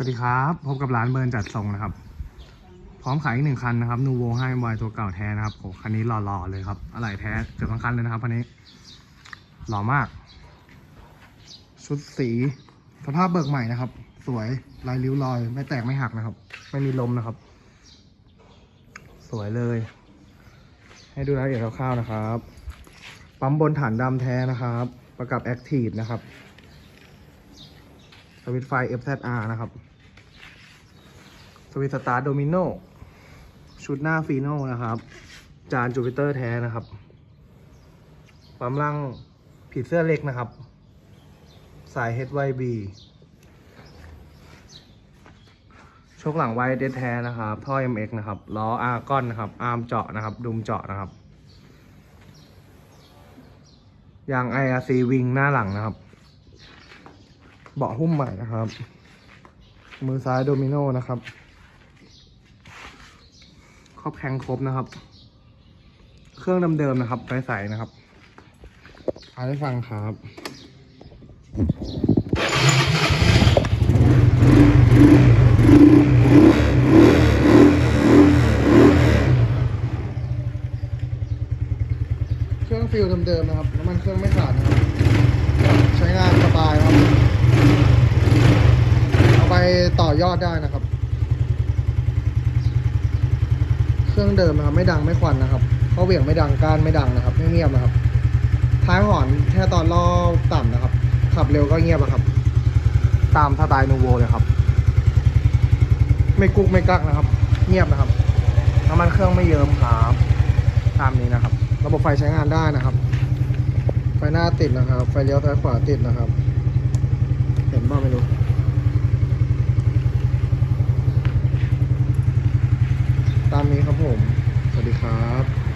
สวัสดีครับ พบกับร้านเบิร์นจัดส่งนะครับ พร้อมขายอีกหนึ่งคันนะครับนูโวให้วายตัวเก่าแท้นะครับโอ้คันนี้หล่อๆเลยครับอะไหล่แท้เกือบทั้งคันเลยนะครับคันนี้หล่อมาก ชุดสี สภาพเบิกใหม่นะครับ สวยลายริ้วรอย ไม่แตกไม่หักนะครับ ไม่มีลมนะครับ สวยเลย ให้ดูรายละเอียดคร่าวๆนะครับ ปั๊มบนฐานดำแท้นะครับ ประกับแอคทีฟนะครับ วิตไฟ FZR นะครับ สวิตสตาร์โดมิโนชุดหน้าฟีโนนะครับ จานจูปิเตอร์แท้นะครับปั๊มล่างผีเสื้อเล็กนะครับ สาย HYB ชกหลังไวเดแท้นะครับ ท่อ MX นะครับล้ออาร์กอนนะครับ อาร์มเจาะนะครับ ดุมเจาะนะครับยาง IRC วิงหน้าหลังนะครับ เบาะหุ้มใหม่นะครับ มือซ้ายโดมิโนนะครับ ครอบแข้งครบนะครับ เครื่องเดิมๆนะครับไฟใสนะครับอ่านให้ฟังครับเครื่องฟิลเดิมๆนะครับ น้ำมันเครื่องไม่ขาดนะครับ ใช้งานสบายครับ เอาไปต่ อดได้นะครับ เครื่องเดิมนะครับไม่ดังไม่ควันนะครับเขาเหวี่ยงไม่ดังก้านไม่ดังนะครับ ไม่เงียบนะครับ ท้ายหอนแค่ตอนล่อต่ำนะครับ ขับเร็วก็เงียบอะครับ ตามสไตล์นูโวเลยครับ ไม่กุกไม่กักนะครับ เงียบนะครับน้ำมันเครื่องไม่เยิ้มครับตามนี้นะครับ ระบบไฟใช้งานได้นะครับ ไฟหน้าติดนะครับ ไฟเลี้ยวซ้ายขวาติดนะครับ เห็นบ้างไม่รู้ ผม สวัสดีครับ